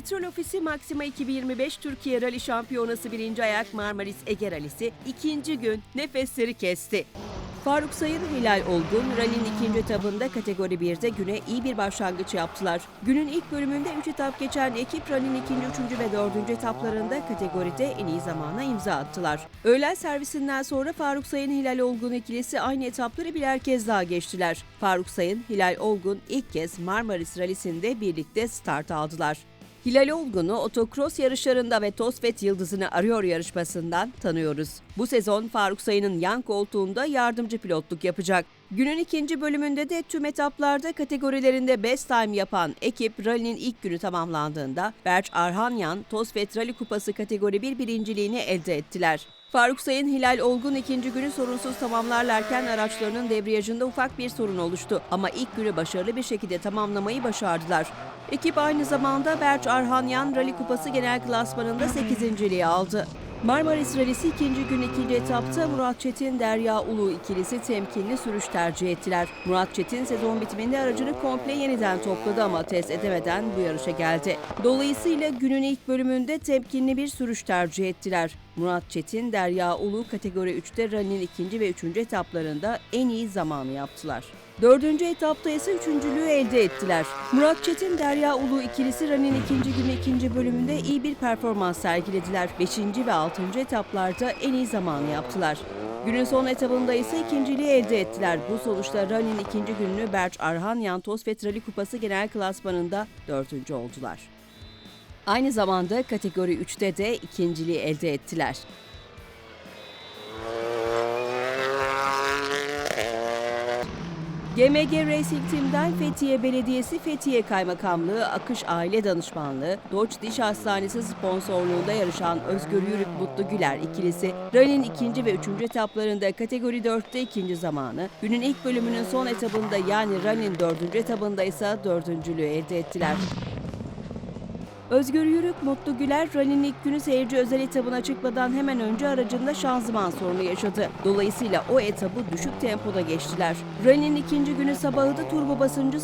Petrol Ofisi Maxima 2025 Türkiye Rally Şampiyonası 1. ayak Marmaris Ege Rallisi ikinci gün nefesleri kesti. Faruk Sayın Hilal Olgun, rally'nin ikinci etabında kategori 1'de güne iyi bir başlangıç yaptılar. Günün ilk bölümünde 3 etap geçen ekip rally'nin ikinci, üçüncü ve dördüncü etaplarında kategoride en iyi zamana imza attılar. Öğlen servisinden sonra Faruk Sayın Hilal Olgun ikilisi aynı etapları birer kez daha geçtiler. Faruk Sayın, Hilal Olgun ilk kez Marmaris Rally'sinde birlikte start aldılar. Hilal Olgun'u otokros yarışlarında ve Tosfet Yıldızını Arıyor yarışmasından tanıyoruz. Bu sezon Faruk Sayın'ın yan koltuğunda yardımcı pilotluk yapacak. Günün ikinci bölümünde de tüm etaplarda kategorilerinde best time yapan ekip rally'nin ilk günü tamamlandığında Berç Arhanyan Tosfet Rally Kupası kategori 1 birinciliğini elde ettiler. Faruk Sayın Hilal Olgun ikinci günü sorunsuz tamamlarlarken araçlarının debriyajında ufak bir sorun oluştu ama ilk günü başarılı bir şekilde tamamlamayı başardılar. Ekip aynı zamanda Berç Arhanyan Rally Kupası genel klasmanında 8. aldı. Marmaris Rallisi ikinci gün ikinci etapta Murat Çetin Derya Ulu ikilisi temkinli sürüş tercih ettiler. Murat Çetin sezon bitiminde aracını komple yeniden topladı ama test edemeden bu yarışa geldi. Dolayısıyla günün ilk bölümünde temkinli bir sürüş tercih ettiler. Murat Çetin, Derya Ulu kategori 3'te rally'nin ikinci ve üçüncü etaplarında en iyi zamanı yaptılar. Dördüncü etapta ise üçüncülüğü elde ettiler. Murat Çetin, Derya Ulu ikilisi rally'nin ikinci günü ikinci bölümünde iyi bir performans sergilediler. Beşinci ve altıncı etaplarda en iyi zamanı yaptılar. Günün son etabında ise ikinciliği elde ettiler. Bu sonuçta rally'nin ikinci gününü Berç Arhan Yantos ve Rally Kupası genel klasmanında dördüncü oldular. Aynı zamanda kategori 3'te de ikinciliği elde ettiler. GMG Racing Team'den Fethiye Belediyesi Fethiye Kaymakamlığı, Akış Aile Danışmanlığı, Doç Diş Hastanesi sponsorluğunda yarışan Özgür Yürük Mutlu Güler ikilisi, rally'nin ikinci ve üçüncü etaplarında kategori 4'te ikinci zamanı, günün ilk bölümünün son etabında yani rally'nin dördüncü etabında ise dördüncülüğü elde ettiler. Özgür Yürük, Mutlu Güler, rally'nin ilk günü seyirci özel etabına çıkmadan hemen önce aracında şanzıman sorunu yaşadı. Dolayısıyla o etabı düşük tempoda geçtiler. Rally'nin ikinci günü sabahı da turbo basıncı 0.6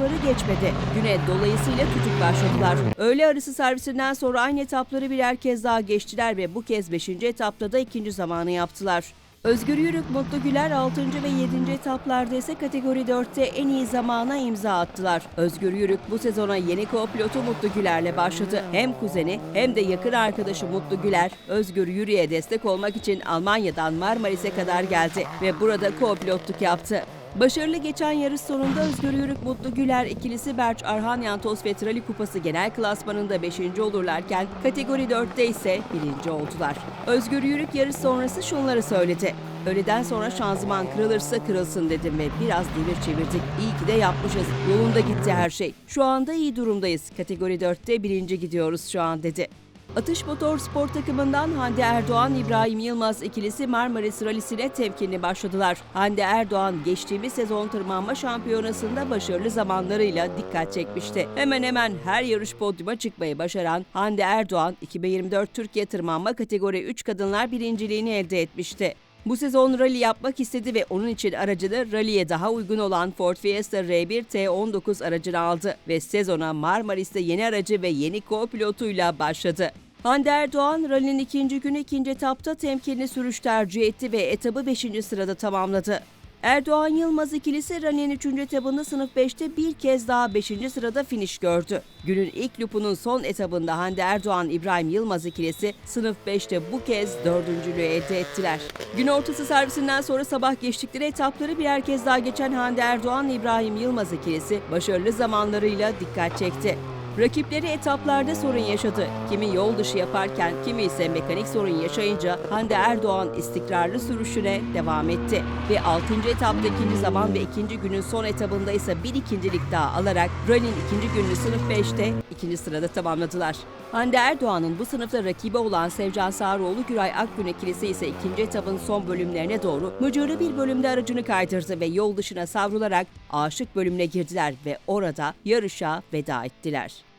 barı geçmedi. Güne dolayısıyla tutuk başladılar. Öğle arası servisinden sonra aynı etapları birer kez daha geçtiler ve bu kez 5. etapta da ikinci zamanı yaptılar. Özgür Yürük, Mutlu Güler 6. ve 7. etaplarda ise kategori 4'te en iyi zamana imza attılar. Özgür Yürük bu sezona yeni co-pilotu Mutlu Güler'le başladı. Hem kuzeni hem de yakın arkadaşı Mutlu Güler, Özgür Yürük'e destek olmak için Almanya'dan Marmaris'e kadar geldi ve burada co-pilotluk yaptı. Başarılı geçen yarış sonunda Özgür Yürük Mutlu Güler ikilisi Berç Arhanyan Tosfet Rally Kupası genel klasmanında 5. olurlarken kategori 4'te ise 1. oldular. Özgür Yürük yarış sonrası şunları söyledi. Öğleden sonra şanzıman kırılırsa kırılsın dedim ve biraz devir çevirdik. İyi ki de yapmışız. Yolunda gitti her şey. Şu anda iyi durumdayız. Kategori 4'te birinci gidiyoruz şu an dedi. Atış Motor Spor takımından Hande Erdoğan, İbrahim Yılmaz ikilisi Marmaris Rally'sine temkinli başladılar. Hande Erdoğan geçtiğimiz sezon tırmanma şampiyonasında başarılı zamanlarıyla dikkat çekmişti. Hemen hemen her yarış podyuma çıkmayı başaran Hande Erdoğan, 2024 Türkiye Tırmanma kategori 3 kadınlar birinciliğini elde etmişti. Bu sezon rally yapmak istedi ve onun için aracını rally'e daha uygun olan Ford Fiesta R1 T19 aracını aldı ve sezona Marmaris'te yeni aracı ve yeni co-pilotuyla başladı. Hande Erdoğan rally'nin ikinci günü ikinci etapta temkinli sürüş tercih etti ve etabı 5. sırada tamamladı. Erdoğan Yılmaz ikilisi rally'nin 3. etabında sınıf 5'te bir kez daha 5. sırada finish gördü. Günün ilk lupunun son etabında Hande Erdoğan İbrahim Yılmaz ikilisi sınıf 5'te bu kez dördüncülüğü elde ettiler. Gün ortası servisinden sonra sabah geçtikleri etapları birer kez daha geçen Hande Erdoğan İbrahim Yılmaz ikilisi başarılı zamanlarıyla dikkat çekti. Rakipleri etaplarda sorun yaşadı. Kimi yol dışı yaparken kimi ise mekanik sorun yaşayınca Hande Erdoğan istikrarlı sürüşüne devam etti. Ve 6. etapta ikinci zaman ve ikinci günün son etabında ise bir ikincilik daha alarak rally'nin ikinci gününü sınıf 5'te ikinci sırada tamamladılar. Hande Erdoğan'ın bu sınıfta rakibi olan Sevcan Sağroğlu Güray Akgün ikilisi ise ikinci etapın son bölümlerine doğru mıcırlı bir bölümde aracını kaydırdı ve yol dışına savrularak aşık bölümüne girdiler ve orada yarışa veda ettiler.